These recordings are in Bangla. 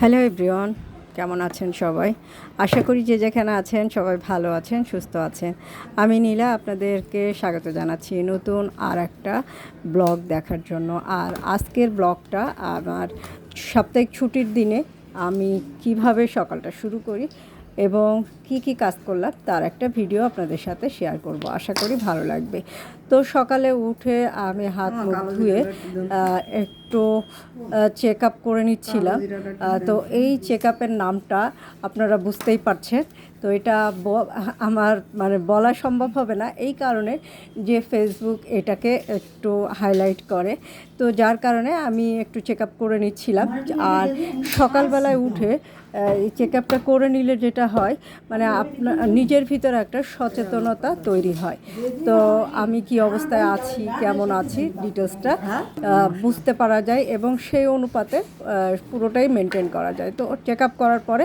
হ্যালো এভরিওয়ান কেমন আছেন সবাই? আশা করি যে যেখানে আছেন সবাই ভালো আছেন, সুস্থ আছেন। আমি নীলা, আপনাদেরকে স্বাগত জানাচ্ছি নতুন আর একটা ব্লগ দেখার জন্য। আর আজকের ব্লগটা আমার সাপ্তাহিক ছুটির দিনে আমি কীভাবে সকালটা শুরু করি এবং কি কি কাজ করলাম তার একটা ভিডিও আপনাদের সাথে শেয়ার করব। আশা করি ভালো লাগবে। তো সকালে উঠে আমি হাত মুখ ধুয়ে একটু চেক আপ করে নিচ্ছিলাম। তো এই চেক আপের নামটা আপনারা বুঝতেই পারছেন। তো এটা আমার মানে বলা সম্ভব হবে না। এই কারণে যে ফেসবুক এটাকে একটু হাইলাইট করে। তো যার কারণে আমি একটু চেক আপ করে নিচ্ছিলাম। আর সকালবেলায় উঠে চেক আপটা করে নিলে যেটা হয় মানে আপনার নিজের ভিতরে একটা সচেতনতা তৈরি হয়। তো আমি কি অবস্থায় আছি, কেমন আছি ডিটেলসটা বুঝতে পারা যায় এবং সেই অনুপাতে পুরোটাই মেনটেন করা যায়। তো চেক আপ করার পরে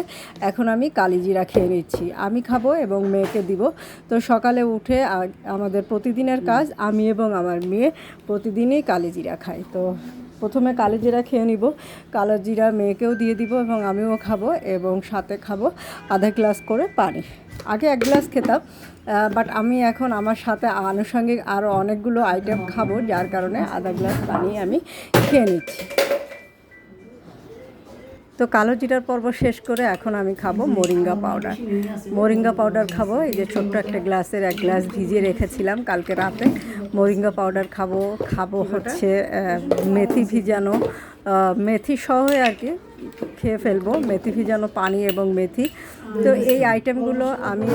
এখন আমি কালিজিরা খেয়ে নিচ্ছি। আমি খাব এবং মেয়েকে দিব। তো সকালে উঠে আমাদের প্রতিদিনের কাজ, আমি এবং আমার মেয়ে প্রতিদিনই কালিজিরা খাই। তো প্রথমে কালো জিরা খেয়ে নিব। কালো জিরা মেয়েকেও দিয়ে দিব এবং আমিও খাব এবং সাথে খাব আধা গ্লাস করে পানি। আগে এক গ্লাস খেতাম বাট আমি এখন আমার সাথে আনুষঙ্গিক আরও অনেকগুলো আইটেম খাব, যার কারণে আধা গ্লাস পানি আমি খেয়ে নিচ্ছি। তো কালো জিরার পর্ব শেষ করে এখন আমি খাব মোরিঙ্গা পাউডার। মোরিঙ্গা পাউডার খাব, এই যে ছোট্ট একটা গ্লাসের এক গ্লাস ভিজিয়ে রেখেছিলাম কালকে রাতে। মোরিঙ্গা পাউডার খাব খাব হচ্ছে মেথি ভিজানো মেথি সহ আর কি। খেয়ে ফেলব, মেথি ভিজানো পানি এবং মেথি। তো এই আইটেমগুলো আমি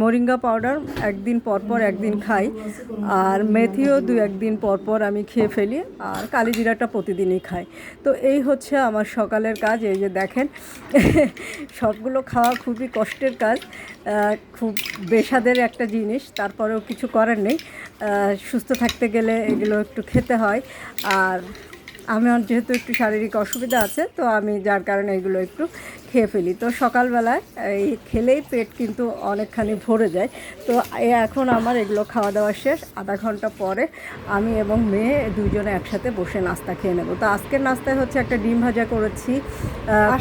মোরিঙ্গা পাউডার একদিন পর পর একদিন খাই, আর মেথিও দু একদিন পর পর আমি খেয়ে ফেলি, আর কালিজিরাটা প্রতিদিনই খাই। তো এই হচ্ছে আমার সকালের কাজ, এই যে দেখেন, সবগুলো খাওয়া খুবই কষ্টের কাজ খুব বেসাদের একটা জিনিস, তারপরেও কিছু করার নেই সুস্থ থাকতে গেলে এগুলো একটু খেতে হয়, আর আমার যেহেতু একটু শারীরিক অসুবিধা আছে তো আমি যার কারণে এগুলো একটু খেয়ে ফেলি। তো সকালবেলায় এই খেলেই পেট কিন্তু অনেকখানি ভরে যায়। তো এখন আমার এগুলো খাওয়া দাওয়া শেষ আধা ঘণ্টা পরে আমি এবং মেয়ে দুজনে একসাথে বসে নাস্তা খেয়ে নেব। তো আজকের নাস্তায় হচ্ছে একটা ডিম ভাজা করেছি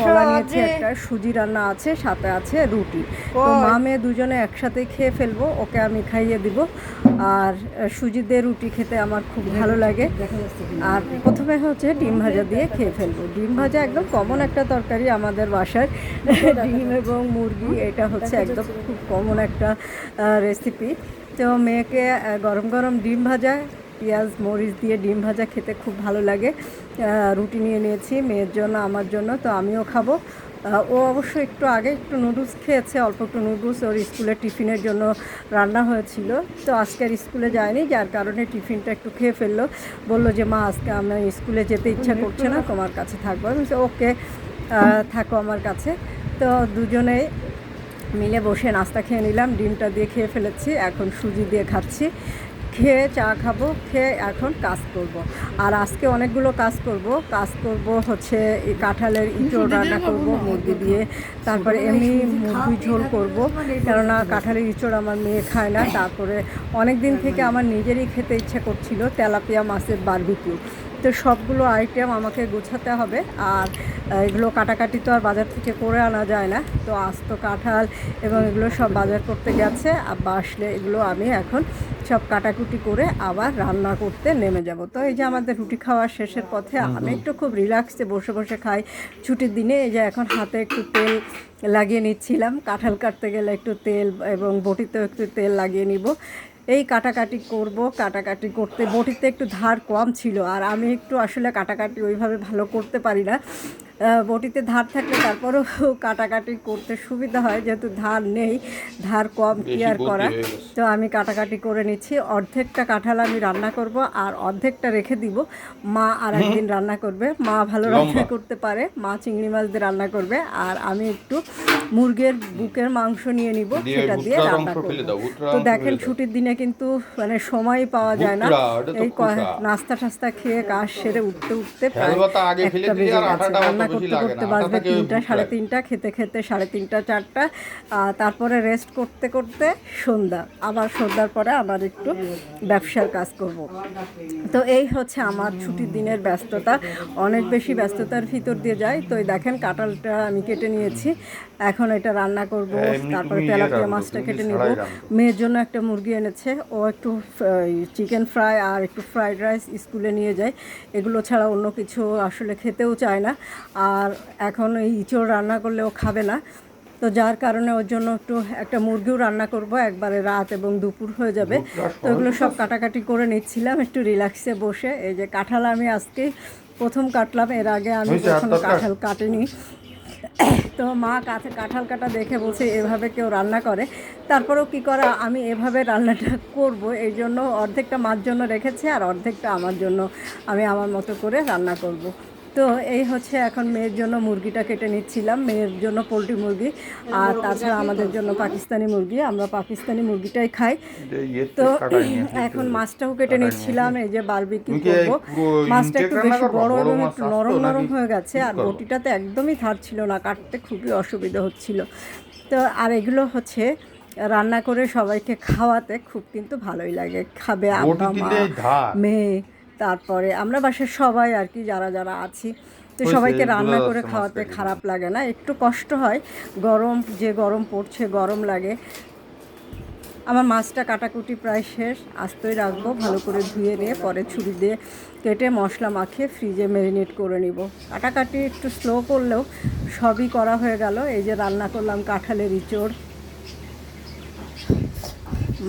কলা নিয়েছি একটা সুজি রান্না আছে সাথে আছে রুটি। তো মা মেয়ে দুজনে একসাথে খেয়ে ফেলব ওকে আমি খাইয়ে দিব। আর সুজি দিয়ে রুটি খেতে আমার খুব ভালো লাগে। আর প্রথমে হচ্ছে ডিম ভাজা দিয়ে খেয়ে ফেলব। ডিম ভাজা একদম কমন একটা তরকারি আমাদের বাসায়। ডিম এবং মুরগি এটা হচ্ছে একদম খুব কমন একটা রেসিপি তো মেয়েকে গরম গরম ডিম ভাজা পেঁয়াজ মরিচ দিয়ে ডিম ভাজা খেতে খুব ভালো লাগে। রুটি নিয়ে নিয়েছি মেয়ের জন্য আমার জন্য তো আমিও খাব। ও অবশ্য একটু আগে একটু নুডলস খেয়েছে অল্প একটু নুডলস ওর স্কুলে টিফিনের জন্য রান্না হয়েছিল। তো আজকে আর স্কুলে যায়নি যার কারণে টিফিনটা একটু খেয়ে ফেলল। বলল যে মা আজকে আমি স্কুলে যেতে ইচ্ছা করছে না তোমার কাছে থাকব। আমি ওকে। থাকো আমার কাছে। তো দুজনেই মিলে বসে নাস্তা খেয়ে নিলাম ডিমটা দিয়ে খেয়ে ফেলেছি এখন সুজি দিয়ে খাচ্ছি। খেয়ে চা খাব খেয়ে এখন কাজ করব। আর আজকে অনেকগুলো কাজ করব। কাজ করব হচ্ছে কাঁঠালের ইঁচড় রান্না করব মুরগি দিয়ে। তারপরে এমনি মুরগি ঝোল করব। কেননা কাঁঠালের ইঁচড় আমার মেয়ে খায় না তারপরে অনেক দিন থেকে আমার নিজেরই খেতে ইচ্ছা করছিল তেলাপিয়া মাছের বারবিকিউ তো সবগুলো আইটেম আমাকে গোছাতে হবে। আর এগুলো কাটাকাটি তো আর বাজার থেকে করে আনা যায় না। তো আস্ত কাঁঠাল এবং এগুলো সব বাজার করতে গেছে। আর আসলে এগুলো আমি এখন সব কাটাকুটি করে আবার রান্না করতে নেমে যাব। তো এই যে আমাদের রুটি খাওয়ার শেষের পথে আমি একটু খুব রিল্যাক্সে বসে বসে খাই। ছুটির দিনে এই যে এখন হাতে একটু তেল লাগিয়ে নিচ্ছিলাম। কাঁঠাল কাটতে গেলে একটু তেল এবং বটিতেও একটু তেল লাগিয়ে নিব। এই কাটাকাটি করব। কাটাকাটি করতে বটিতে একটু ধার কম ছিল। আর আমি একটু আসলে কাটাকাটি ওইভাবে ভালো করতে পারি না। বটিতে ধার থাকলে তারপরেও কাটাকাটি করতে সুবিধা হয় যেহেতু ধার নেই ধার কম কেয়ার করা তো আমি কাটাকাটি করে নিচ্ছি অর্ধেকটা কাঁঠাল আমি রান্না করব আর অর্ধেকটা রেখে দিব। মা আর একদিন রান্না করবে মা ভালো রান্না করতে পারে মা চিংড়ি মাছ দিয়ে রান্না করবে আর আমি একটু মুরগের বুকের মাংস নিয়ে নিব সেটা দিয়ে রান্না করব। তো দেখেন ছুটির দিনে কিন্তু মানে সময় পাওয়া যায় না। এই নাস্তা টাস্তা খেয়ে কাজ সেরে উঠতে উঠতে প্রায় একটা বেজে আঠাটা রান্না করতে করতে বাজবে তিনটা সাড়ে। তিনটা খেতে খেতে সাড়ে তিনটা চারটা তারপরে রেস্ট করতে করতে সন্ধ্যা। আবার সন্ধ্যার পরে আবার একটু ব্যবসার কাজ করব। তো এই হচ্ছে আমার ছুটির দিনের ব্যস্ততা। অনেক বেশি ব্যস্ততার ভিতর দিয়ে যায় তো এই দেখেন কাঁঠালটা আমি কেটে নিয়েছি। এখন এটা রান্না করব হ্যাঁ, তারপরে ইয়ে তেলাপিয়া মাছটা কেটে নিব। মেয়ের জন্য একটা মুরগি এনেছে। ও একটু চিকেন ফ্রাই আর একটু ফ্রাইড রাইস স্কুলে নিয়ে যায়। এগুলো ছাড়া অন্য কিছু আসলে খেতেও চায় না। আর এখন এই ইঁচড় রান্না করলে ও খাবে না। তো যার কারণে ওর জন্য একটু একটা মুরগিও রান্না করব একবারে রাত এবং দুপুর হয়ে যাবে। তো এগুলো সব কাটাকাটি করে নিচ্ছিলাম একটু রিল্যাক্সে বসে। এই যে কাঁঠাল আমি আজকে প্রথম কাটলাম এর আগে আমি কখনো দরকার? কাঁঠাল কাটিনি। তো মা কাছে কাঁঠাল কাটা দেখে বলছে এভাবে কেউ রান্না করে। তারপরেও কি করা আমি এভাবে রান্নাটা করব এই জন্য অর্ধেকটা মার জন্য রেখেছে আর অর্ধেকটা আমার জন্য আমি আমার মতো করে রান্না করব। তো এই হচ্ছে এখন মেয়ের জন্য মুরগিটা কেটে নিচ্ছিলাম মেয়ের জন্য পোলট্রি মুরগি আর তাছাড়া আমাদের জন্য পাকিস্তানি মুরগি আমরা পাকিস্তানি মুরগিটাই খাই। তো এখন মাছটাও কেটে নিচ্ছিলাম এই যে বারবিকিউ করব। মাছটা একটু বেশি? বড় এবং একটু নরম নরম হয়ে গেছে আর? বটিটাতে একদমই ধার ছিল না কাটতে খুবই অসুবিধা হচ্ছিল। তো আর এগুলো হচ্ছে রান্না করে সবাইকে খাওয়াতে খুব কিন্তু ভালোই লাগে খাবে আব্বা মা মেয়ে। তারপরে আমরা বাসার সবাই আর কি যারা যারা আছি তো সবাইকে রান্না করে খাওয়াতে খারাপ লাগে না একটু কষ্ট হয় গরম যে গরম পড়ছে গরম লাগে। আমার মাছটা কাটাকুটি প্রায় শেষ আস্তই রাখব ভালো করে ধুয়ে নিয়ে পরে ছুরি দিয়ে কেটে মশলা মাখিয়ে ফ্রিজে ম্যারিনেট করে নিব। কাটাকাটি একটু স্লো করলেও সবই করা হয়ে গেল এই যে রান্না করলাম কাঁঠালের ইঁচড়।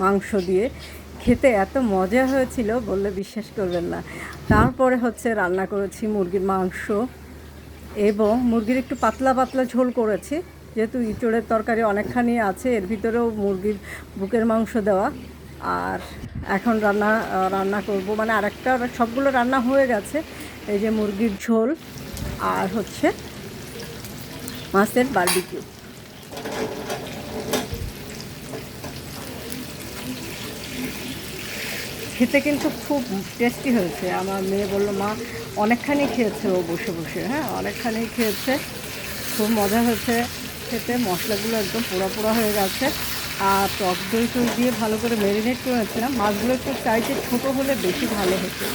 মাংস দিয়ে খেতে এত মজা হয়েছিল বললে বিশ্বাস করবেন না। তারপরে হচ্ছে রান্না করেছি মুরগির মাংস এবং মুরগির একটু পাতলা পাতলা ঝোল করেছি। যেহেতু ইঁচড়ের তরকারি অনেকখানি আছে, এর ভিতরেও মুরগির বুকের মাংস দেওয়া। আর এখন রান্না রান্না করব। মানে আরেকটা সবগুলো রান্না হয়ে গেছে। এই যে মুরগির ঝোল আর হচ্ছে মাছের বারবিকিউ খেতে কিন্তু খুব টেস্টি হয়েছে। আমার মেয়ে বলল, মা, অনেকখানি খেয়েছে ও বসে বসে। হ্যাঁ অনেকখানি খেয়েছে। খুব মজা হয়েছে খেতে। মশলাগুলো একদম পোড়া পোড়া হয়ে গেছে। আর টক দই টই দিয়ে ভালো করে ম্যারিনেট করেছিলাম মাছগুলো একটু চাইতে ছোটো হলে বেশি ভালো হতো।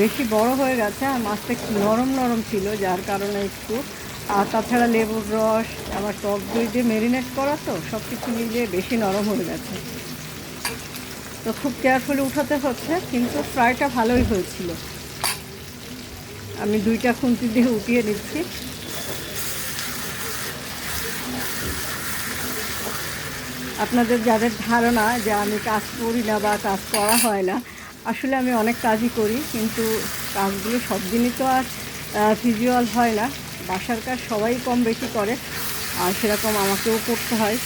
বেশি বড় হয়ে গেছে। আর মাছটা একটু নরম নরম ছিল, যার কারণে একটু। আর তাছাড়া লেবুর রস, আবার টক দই দিয়ে ম্যারিনেট করা তো সব কিছু মিলিয়ে বেশি নরম হয়ে গেছে। তো খুব কেয়ারফুলি উঠাতে হচ্ছে, কিন্তু ফ্রাইটা ভালোই হয়েছিল। আমি দুইটা খুন্তি দিয়ে উঠিয়ে নিচ্ছি। আপনাদের যাদের ধারণা যে আমি কাজ করি না বা কাজ করা হয় না, আসলে আমি অনেক কাজই করি, কিন্তু কাজগুলো সব দিনই তো আর ভিজুয়াল হয় না। বাসার কাজ সবাই কম বেশি করে, আর সেরকম আমাকেও করতে হয়।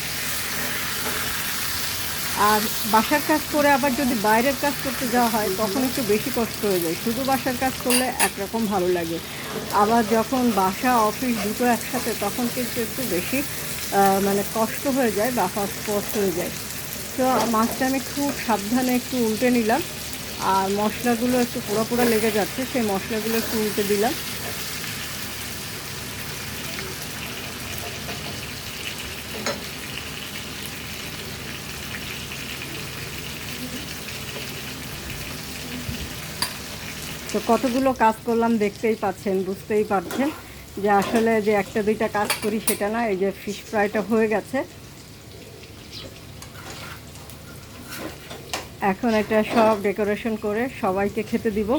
আর বাসার কাজ করে আবার যদি বাইরের কাজ করতে যাওয়া হয়, তখন একটু বেশি কষ্ট হয়ে যায়। শুধু বাসার কাজ করলে একরকম ভালো লাগে। আবার যখন বাসা, অফিস দুটো একসাথে, তখন কিন্তু একটু বেশি মানে কষ্ট হয়ে যায় বা কষ্ট হয়ে যায়। তো মাছটা আমি খুব সাবধানে একটু উল্টে নিলাম। আর মশলাগুলো একটু পোড়া পোড়া লেগে যাচ্ছে, সেই মশলাগুলো একটু উল্টে দিলাম। তো কতগুলো কাজ করলাম দেখতেই পাচ্ছেন, বুঝতেই পারছেন যে আসলে যে একটা দুইটা কাজ করি সেটা না, এই যে ফিশ ফ্রাইটা হয়ে গেছে। এখন এটা সব ডেকোরেশন করে সবাইকে খেতে দিব।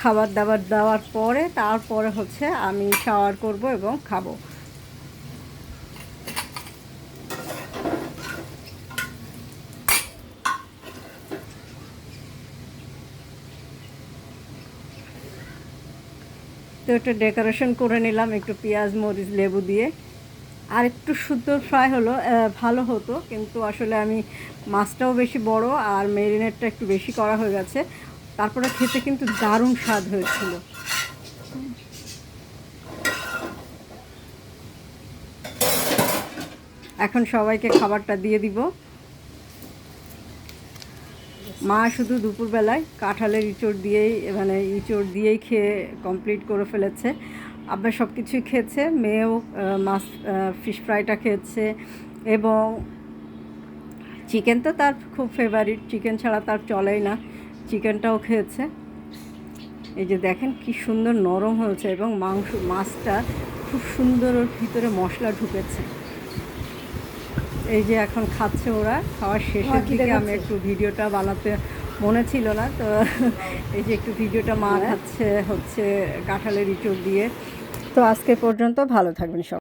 খাবার দাবার দেওয়ার পরে, তারপরে হচ্ছে আমি শাওয়ার করব এবং খাব। তো একটু ডেকোরেশন করে নিলাম, একটু পেঁয়াজ, মরিচ, লেবু দিয়ে। আর একটু শুদ্ধ ফ্রাই হলো ভালো হতো, কিন্তু আসলে আমি মাছটাও বেশি বড় আর মেরিনেটটা একটু বেশি করা হয়ে গেছে। তারপরে খেতে কিন্তু দারুণ স্বাদ হয়েছিল। এখন সবাইকে খাবারটা দিয়ে দিব। মা শুধু দুপুরবেলায় কাঁঠালের ইঁচড় দিয়েই মানে ইঁচড় দিয়েই খেয়ে কমপ্লিট করে ফেলেছে। আব্বা সব কিছুই খেয়েছে, মেয়েও মাছ ফিশ ফ্রাইটা খেয়েছে এবং চিকেন তো তার খুব ফেভারিট চিকেন ছাড়া তার চলেই না চিকেনটাও খেয়েছে। এই যে দেখেন কি সুন্দর নরম হয়েছে এবং মাংস, মাছটা খুব সুন্দর ওর ভিতরে মশলা ঢুকেছে। এই যে এখন খাচ্ছে ওরা খাওয়ার শেষের দিকে আমি একটু ভিডিওটা বানাতে মনে ছিল না তো এই যে একটু ভিডিওটা মা খাচ্ছে হচ্ছে কাঁঠালের ইঁচড় দিয়ে। তো আজকে পর্যন্ত ভালো থাকবেন সব।